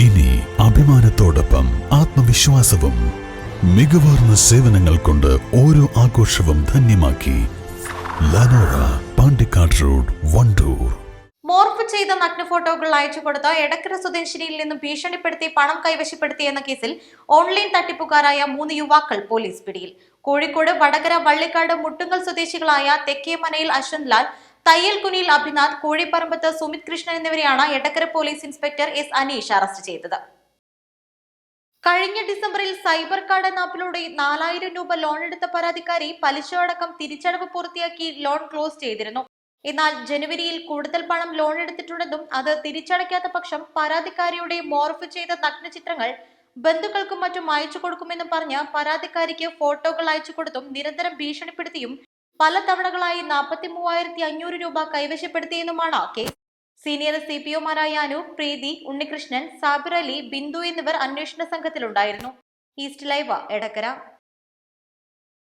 ഇനി അഭിമാനത്തോടൊപ്പം ആത്മവിശ്വാസവും മികവാർന്ന സേവനങ്ങൾ കൊണ്ട് ഓരോ ആഘോഷവും ധന്യമാക്കി ലനോറ പാണ്ടിക്കാട് റോഡ് വണ്ടൂർ. മോർഫ് ചെയ്ത നഗ്ന ഫോട്ടോകൾ അയച്ചു കൊടുത്ത എടക്കര സ്വദേശിനിയിൽ നിന്നും ഭീഷണിപ്പെടുത്തി പണം കൈവശപ്പെടുത്തി എന്ന കേസിൽ ഓൺലൈൻ തട്ടിപ്പുകാരായ മൂന്ന് യുവാക്കൾ പോലീസ് പിടിയിൽ. കോഴിക്കോട് വടകര വള്ളിക്കാട് മുട്ടുങ്ങൽ സ്വദേശികളായ തെക്കേമനയിൽ അശ്വന്ത് ലാൽ തയ്യൽ കുനിയിൽ അഭിനാഥ് കോഴിപ്പറമ്പത്ത് സുമിത് കൃഷ്ണൻ എന്നിവരെയാണ് Edakkara police inspector S Aneesh arrest ചെയ്തത്. കഴിഞ്ഞ ഡിസംബറിൽ സൈബർ കാർഡ് എന്ന ആപ്പിലൂടെ നാലായിരം രൂപ ലോൺ എടുത്ത പരാതിക്കാരി പലിശ അടക്കം തിരിച്ചടവ് പൂർത്തിയാക്കി ലോൺ ക്ലോസ് ചെയ്തിരുന്നു. എന്നാൽ ജനുവരിയിൽ കൂടുതൽ പണം ലോൺ എടുത്തിട്ടുണ്ടെന്നും അത് തിരിച്ചടയ്ക്കാത്ത പക്ഷം പരാതിക്കാരിയുടെ മോർഫ് ചെയ്ത നഗ്നചിത്രങ്ങൾ ബന്ധുക്കൾക്കും മറ്റും അയച്ചു കൊടുക്കുമെന്നും പറഞ്ഞ് പരാതിക്കാരിക്ക് ഫോട്ടോകൾ അയച്ചു കൊടുത്തും നിരന്തരം ഭീഷണിപ്പെടുത്തിയും പല തവണകളായി നാൽപ്പത്തി മൂവായിരത്തി അഞ്ഞൂറ് രൂപ കൈവശപ്പെടുത്തിയെന്നുമാണ് കേസ് സീനിയർ സി പി ഒമാരായ അനൂപ് പ്രീതി ഉണ്ണികൃഷ്ണൻ സാബിർ അലി ബിന്ദു എന്നിവർ അന്വേഷണ സംഘത്തിലുണ്ടായിരുന്നു. East live Edakkara.